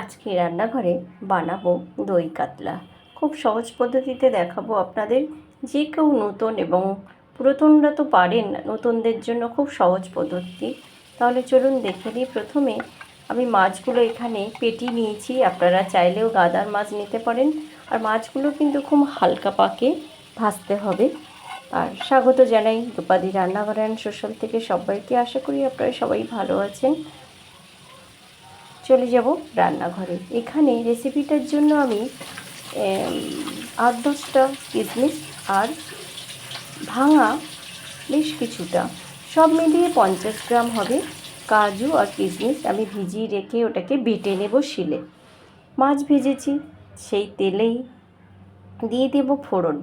আজকে রান্নাঘরে বানাবো দই কাতলা। খুব সহজ পদ্ধতিতে দেখাবো আপনাদের। যে কেউ নতুন এবং পুরাতনরা তো পারেন নতুনদের জন্য খুব সহজ পদ্ধতি। তাহলে চলুন দেখে নিই। প্রথমে আমি মাছগুলো এখানে পেটি নিয়েছি। আপনারা চাইলেও গাদার মাছ নিতে পারেন। আর মাছগুলো কিন্তু খুব হালকা পাকে ভাজতে হবে। আর স্বাগত জানাই রূপাদি রান্নাঘর অ্যান্ড সোশ্যাল থেকে সবাইকে। আশা করি আপনারা সবাই ভালো আছেন। চলে যাব রান্নাঘরে। এখানে রেসিপিটার জন্য আমি আট দশটা কিশমিশ আর ভাঙা বেশ কিছুটা। সব মিলিয়ে পঞ্চাশ গ্রাম হবে কাজু আর কিশমিশ আমি ভিজিয়ে রেখে ওটাকে বেটে নেব শিলে। মাছ ভেজেছি, সেই তেলেই দিয়ে দেব ফোড়ন।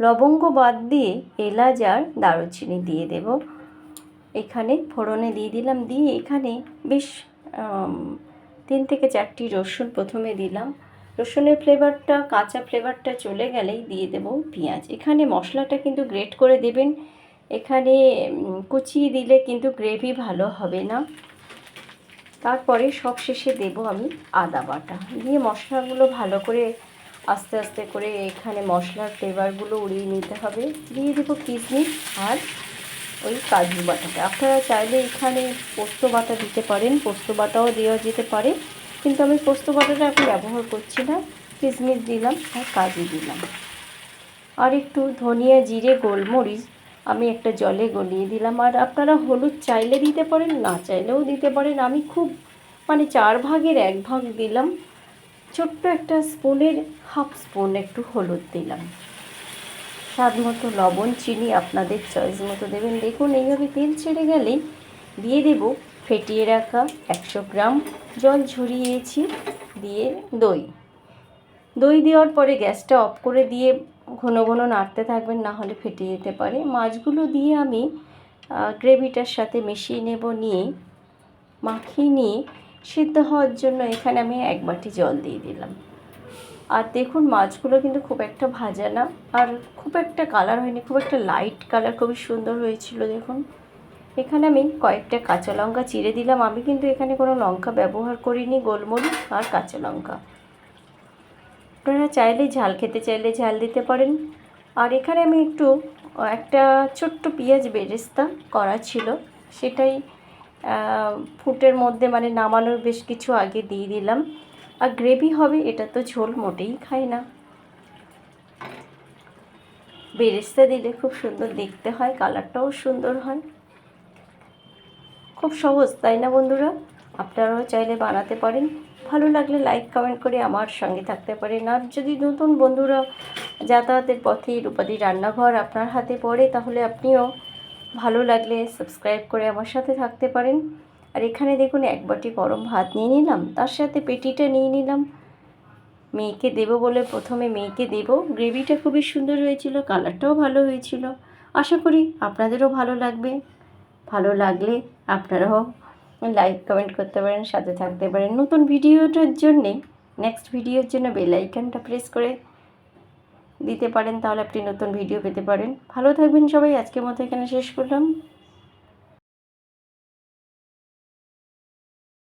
লবঙ্গ বাদ দিয়ে এলাচ আর দারুচিনি দিয়ে দেব। এখানে ফোড়নে দিয়ে দিলাম। দিয়ে এখানে বেশ তিন থেকে চারটি রসুন প্রথমে দিলাম। রসুনের ফ্লেভারটা, কাঁচা ফ্লেভারটা চলে গেলেই দিয়ে দেব পেঁয়াজ। এখানে মশলাটা কিন্তু গ্রেট করে দেবেন। এখানে কুচিয়ে দিলে কিন্তু গ্রেভি ভালো হবে না। তারপরে সব শেষে দেব আমি আদা বাটা। দিয়ে মশলাগুলো ভালো করে, আস্তে আস্তে করে এখানে মশলার ফ্লেভারগুলো উড়িয়ে নিতে হবে। দিয়ে দেবো কিশমিশ আর ওই কাজু বাটাটা। আপনারা চাইলে এখানে পোস্ত বাটা দিতে পারেন, পোস্ত বাটাও দেওয়া যেতে পারে। কিন্তু আমি পোস্ত বাটাটা এখন ব্যবহার করছি না। কিশমিশ দিলাম আর কাজু দিলাম। আর একটু ধনিয়া, জিরে, গোলমরিচ আমি একটা জলে গলিয়ে দিলাম। আর আপনারা হলুদ চাইলে দিতে পারেন, না চাইলেও দিতে পারেন। আমি খুব মানে চার ভাগের এক ভাগ দিলাম। ছোট্ট একটা স্পুনের হাফ স্পুন একটু হলুদ দিলাম। স্বাদ মতো লবণ, চিনি আপনাদের চয়েস মতো দেবেন। দেখুন, এইভাবে তেল ছেড়ে গেলেই দিয়ে দেব ফেটিয়ে রাখা একশো গ্রাম জল ঝরিয়েছি দিয়ে দই। দই দেওয়ার পরে গ্যাসটা অফ করে দিয়ে ঘন ঘন নাড়তে থাকবেন, না হলে ফেটে যেতে পারে। মাছগুলো দিয়ে আমি গ্রেভিটার সাথে মিশিয়ে নেব, নিয়ে মাখিয়ে নিয়ে সিদ্ধ হওয়ার জন্য এখানে আমি এক বাটি জল দিয়ে দিলাম। আর দেখুন, মাছগুলো কিন্তু খুব একটা ভাজা না। আর খুব একটা কালার হয়নি, খুব একটা লাইট কালার খুবই সুন্দর হয়েছিল, দেখুন। এখানে আমি কয়েকটা কাঁচা লঙ্কা চিড়ে দিলাম। আমি কিন্তু এখানে কোনো লঙ্কা ব্যবহার করিনি, গোলমরিচ আর কাঁচা লঙ্কা। আপনারা চাইলে ঝাল খেতে চাইলে ঝাল দিতে পারেন। আর এখানে আমি একটু, একটা ছোট্ট পেঁয়াজ বেরেস্তা করা ছিল। সেটাই ফুটের মধ্যে মানে নামানোর বেশ কিছু আগে দিয়ে দিলাম। আর গ্রেভি হবে, এটা তো ঝোল মোটেই খায় না। বেরেস্তা দিলে খুব সুন্দর দেখতে হয়, কালারটাও সুন্দর হয়। খুব সহজ, তাই না বন্ধুরা? আপনারাও চাইলে বানাতে পারেন। ভালো লাগলে লাইক, কমেন্ট করে আমার সঙ্গে থাকতে পারেন। আর যদি নতুন বন্ধুরা যাতায়াতের পথে রূপাদি রান্নাঘর আপনার হাতে পড়ে, তাহলে আপনিও ভালো লাগলে সাবস্ক্রাইব করে আমার সাথে থাকতে পারেন। আর এখানে দেখুন এক বাটি গরম ভাত নিয়ে নিলাম, তার সাথে পেটিটা নিয়ে নিলাম। মেয়েকে দেবো বলে প্রথমে মেয়েকে দেবো। গ্রেভিটা খুবই সুন্দর হয়েছিল, কালারটাও ভালো হয়েছিল। আশা করি আপনাদেরও ভালো লাগবে। ভালো লাগলে আপনারাও লাইক, কমেন্ট করতে পারেন, সাথে থাকতে পারেন। নতুন ভিডিওটার জন্যে নেক্সট ভিডিওর জন্য বেল আইকনটা প্রেস করে দিতে পারেন, তাহলে আপনি নতুন ভিডিও পেতে পারেন। ভালো থাকবেন সবাই, আজকের মতো এখানে শেষ করলাম।